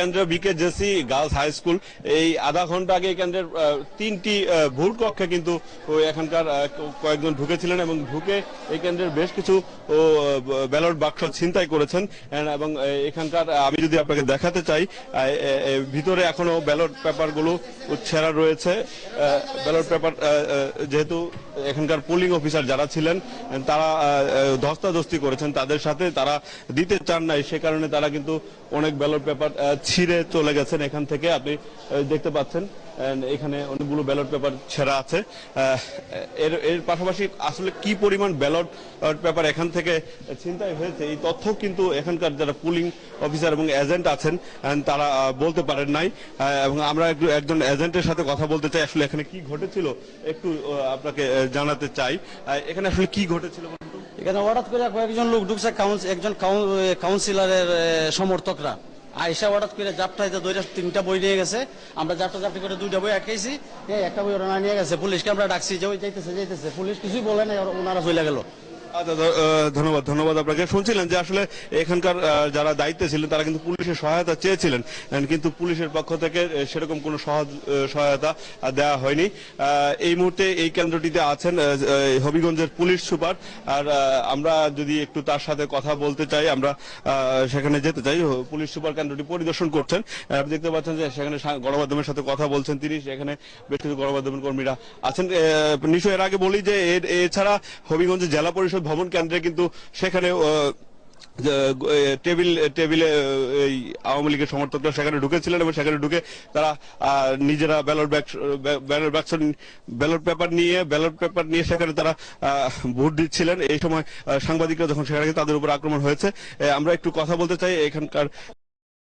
কেন্দ্র B K J C girls high school, এই আধা ঘণ্টা আগে কেন্দ্রের তিনটি ভোট কক্ষে কিন্তু এখানকার কয়েকজন ঢুকেছিলেন এবং ঢুকে এই কেন্দ্রের বেশ কিছু ব্যালট বাক্স ছিনতাই করেছেন। এবং এখানকার আমি যদি আপনাকে দেখাতে চাই ভিতরে এখনও ব্যালট পেপারগুলো ছেঁড়া রয়েছে। ব্যালট পেপার যেহেতু এখানকার পোলিং অফিসার যারা ছিলেন, তারা ধস্তাধস্তি করেছেন। তাদের সাথে তারা দিতে চান নাই। সে কারণে তারা কিন্তু অনেক ব্যালট পেপার ছিঁড়ে চলে গেছেন এখান থেকে। আপনি দেখতে পাচ্ছেন এখানে অনেকগুলো ব্যালট পেপার ছেঁড়া আছে। এর এর পাশাপাশি আসলে কি পরিমাণ ব্যালট পেপার এখান থেকে ছিনতাই হয়েছে, এই তথ্য কিন্তু এখানকার যারা পুলিং অফিসার এবং এজেন্ট আছেন তারা বলতে পারেন নাই। এবং আমরা একজন এজেন্টের সাথে কথা বলতে চাই। আসলে এখানে কি ঘটেছিল? একটু আপনাকে জানাতে চাই। এখানে আসলে কি ঘটেছিল এখানে হঠাৎ করে কয়েকজন লোক ঢুকছে একজন কাউন- কাউন্সিলরের সমর্থকরা। আইসা হঠাৎ করে জাপটাইতে দুইটা তিনটা বই নিয়ে গেছে। আমরা জাপটা জাপটি করে দুইটা বই একাইছি হ্যাঁ একটা বই ওরা নিয়ে গেছে, পুলিশকে আমরা ডাকছি যে, ওই যাইতেছে যাইতেছে। পুলিশ কিছুই বলে নাই ওনারা চলে গেল। ধন্যবাদ ধন্যবাদ আপনাকে। শুনছিলেন যে আসলে এখানকার যারা দায়িত্বে ছিলেন তারা কিন্তু পুলিশের সহায়তা চেয়েছিলেন কিন্তু পুলিশের পক্ষ থেকে সেরকম কোনো সহায়তা দেওয়া হয়নি। এই মুহূর্তে এই কেন্দ্রটিতে আছেন হবিগঞ্জের পুলিশ সুপার। আর আমরা যদি একটু তার সাথে কথা বলতে চাই আমরা সেখানে যেতে চাই। পুলিশ সুপার কেন্দ্রটি পরিদর্শন করছেন। আপনি দেখতে পাচ্ছেন যে সেখানে গণমাধ্যমের সাথে কথা বলছেন তিনি সেখানে বেশ কিছু গণমাধ্যমের কর্মীরা আছেন। আহ, নিশ্চয়ই এর আগে বলি যে এছাড়া হবিগঞ্জ জেলা পরিষদ ভবন কেন্দ্রে কিন্তু সেখানে টেবিল, টেবিলে এই আওয়ামী লীগের সমর্থকরা সেখানে ঢুকেছিলেন এবং সেখানে ঢুকে তারা নিজেরা ব্যালট বাক্স ব্যালট বাক্স ব্যালট পেপার নিয়ে, ব্যালট পেপার নিয়ে সেখানে তারা ভোট দিচ্ছিলেন। এই সময় সাংবাদিকরা যখন সেখানে তাদের উপর আক্রমণ হয়েছে। আমরা একটু কথা বলতে চাই এখানকার